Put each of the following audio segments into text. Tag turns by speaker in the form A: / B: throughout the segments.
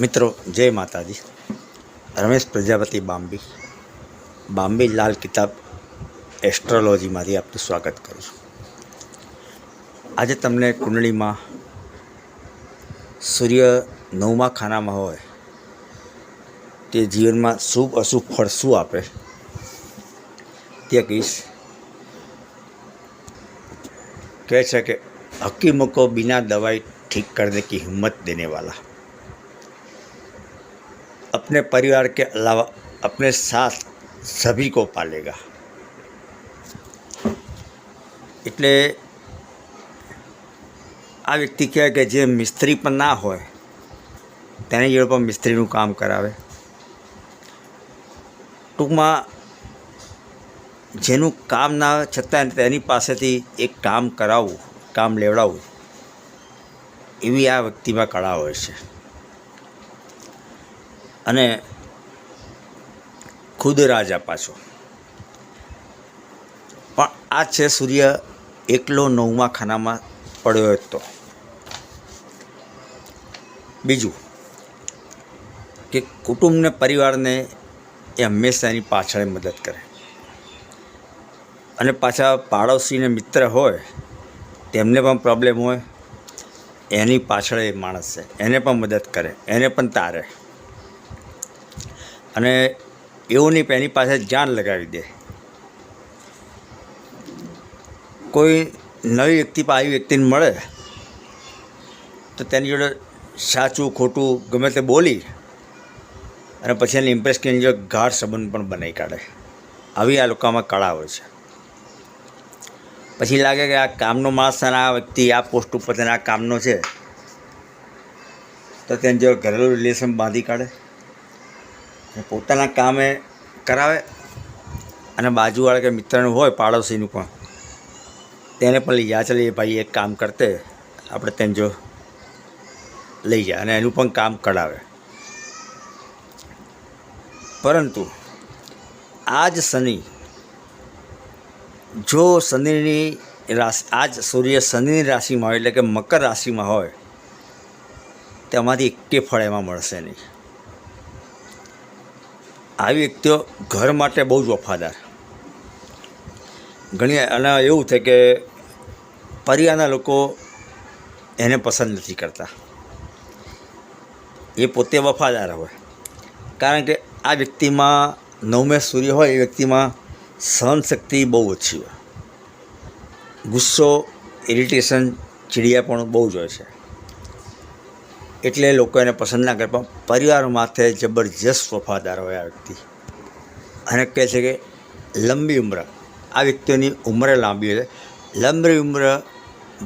A: મિત્રો, જય માતાજી. રમેશ પ્રજાપતિ બામ્બી બામ્બી લાલ કિતાબ એસ્ટ્રોલોજીમાંથી આપનું સ્વાગત કરું છું. આજે તમને કુંડળીમાં સૂર્ય નવમા ખાનામાં હોય, તે જીવનમાં શુભ અશુભ ફળ શું આપે? તે કહીશ. કહે છે કે હકીમકો બિના દવાઈ ઠીક કરને કી હિંમત દેનેવાલા. अपने परिवार के अलावा अपने साथ सभी को पालेगा એટલે આ વ્યક્તિ કહેવાય કે જે મિસ્ત્રી પણ ના હોય તેની જોડે પણ મિસ્ત્રીનું કામ કરાવે ટૂંકમાં જેનું કામ ના આવે છતાં તેની પાસેથી એક કામ કરાવવું કામ લેવડાવવું એવી આ વ્યક્તિમાં કળા હોય છે અને ખુદ રાજા પાછો. પણ આ છે સૂર્ય એકલો નવમા ખાનામાં પડ્યો હતો બીજું કે કુટુંબને પરિવારને એ હંમેશા એની પાછળ મદદ કરે. અને પાછા પાડોશીને મિત્ર હોય, તેમને પણ પ્રોબ્લેમ હોય, એની પાછળ એ માણસ છે. એને પણ મદદ કરે. એને પણ તારે. અને એવું નહીં એની પાસે જાન લગાવી દે. કોઈ નવી વ્યક્તિ આવી વ્યક્તિને મળે, તો તેની જોડે સાચું, ખોટું, ગમે તે બોલી, અને પછી એને ઇમ્પ્રેસ કરીને જો ગાઢ સંબંધ પણ બનાવી કાઢે. આવી આ લોકોમાં કળા હોય છે. પછી લાગે કે આ કામનો માણસ અને આ વ્યક્તિ આ પોસ્ટ ઉપર તેને કામનો છે, તો તેને જો ઘરેલું રિલેશન બાંધી કાઢે. પોતાના કામે કરાવે અને બાજુવાળા કે મિત્રનું હોય પાડોશીનું પણ, તેને પણ લઈ જાય. ચાલે ભાઈ એક કામ કરતે, આપણે તેને જો લઈ જાય અને એનું પણ કામ કરાવે. પરંતુ આ જ શનિ, જો શનિની રાશિ, આજ સૂર્ય શનિની રાશિમાં હોય, એટલે કે મકર રાશિમાં હોય, તેમાંથી એકે ફળ એમાં મળશે નહીં. આવી વ્યક્તિઓ ઘર માટે બહુ જ વફાદાર. ઘણી અને એવું છે કે પરિવારના લોકો એને પસંદ નથી કરતા. એ પોતે વફાદાર હોય. કારણ કે આ વ્યક્તિમાં નવમે સૂર્ય હોય, એ વ્યક્તિમાં સહનશક્તિ બહુ ઓછી હોય. ગુસ્સો ઇરિટેશન ચીડિયાપણું બહુ જ હોય છે. એટલે લોકો એને પસંદ ના કરે પણ પરિવાર માથે જબરજસ્ત વફાદાર હોય આ વ્યક્તિ અને કહે છે કે લંબી ઉંમર આ વ્યક્તિઓની ઉંમર લાંબી હોય લંબી ઉંમર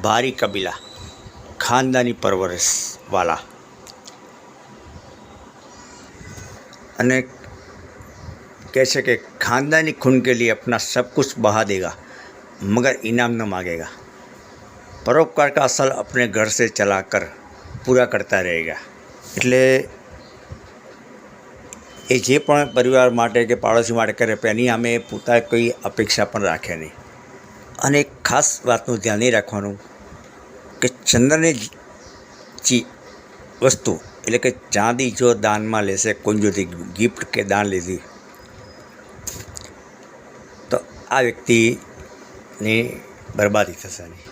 A: ભારી કબીલા ખાનદાની પરવરિશવાલા અને કહે છે કે खानदानी खून के लिए अपना सब कुछ बहा देगा मगर इनाम न मांगेगा परोपकार का असर अपने घर से चला कर પૂરા કરતા રહેગા. એટલે એ જે પણ પરિવાર માટે કે પાડોશી માટે કરે એની અમે પોતા કોઈ અપેક્ષા પણ રાખે નહીં. અને ખાસ વાતનું ધ્યાન એ રાખવાનું કે ચંદ્રની ચી વસ્તુ, એટલે કે ચાંદી જો દાનમાં લેશે, કુંજોથી ગિફ્ટ કે દાન લીધી, તો આ વ્યક્તિની બરબાદી થશે નહીં.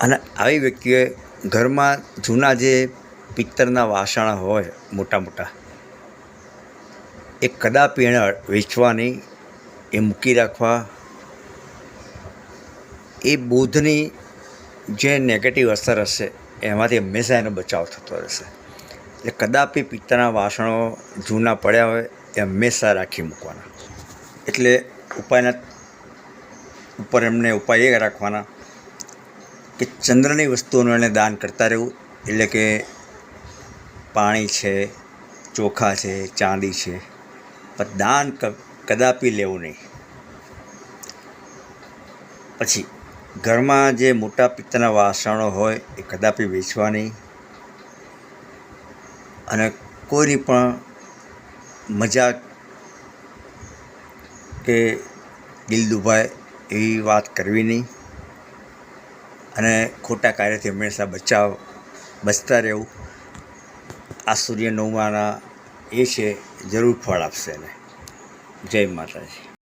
A: અને આવી વ્યક્તિએ ઘરમાં જૂના જે પિત્તરના વાસણ હોય, મોટા મોટા, એ કદાપી એને વેચવાની, એ મૂકી રાખવા, એ બુધની જે નેગેટિવ અસર હશે, એમાંથી હંમેશા એનો બચાવ થતો રહેશે. એટલે કદાપી પિત્તરના વાસણો જૂના પડ્યા હોય, એ હંમેશા રાખી મૂકવાના. એટલે ઉપાયના ઉપર એમને ઉપાય એ રાખવાના કે ચંદ્રની વસ્તુઓનું એણે દાન કરતા રહેવું, એટલે કે પાણી છે, ચોખા છે, ચાંદી છે, પણ દાન કદાપી લેવું નહીં. પછી, ઘરમાં જે મોટા પિત્તના વાસણો હોય, એ કદાપી વેચવા નહીં. અને કોઈની પણ મજાક કે દિલ દુભાય એવી વાત કરવી નહીં. અને ખોટા કાર્યથી હંમેશા બચાવ, બચતા રહેવું. આ સૂર્ય નવમાના એ છે, જરૂર ફળ આપશે એને. જય માતાજી.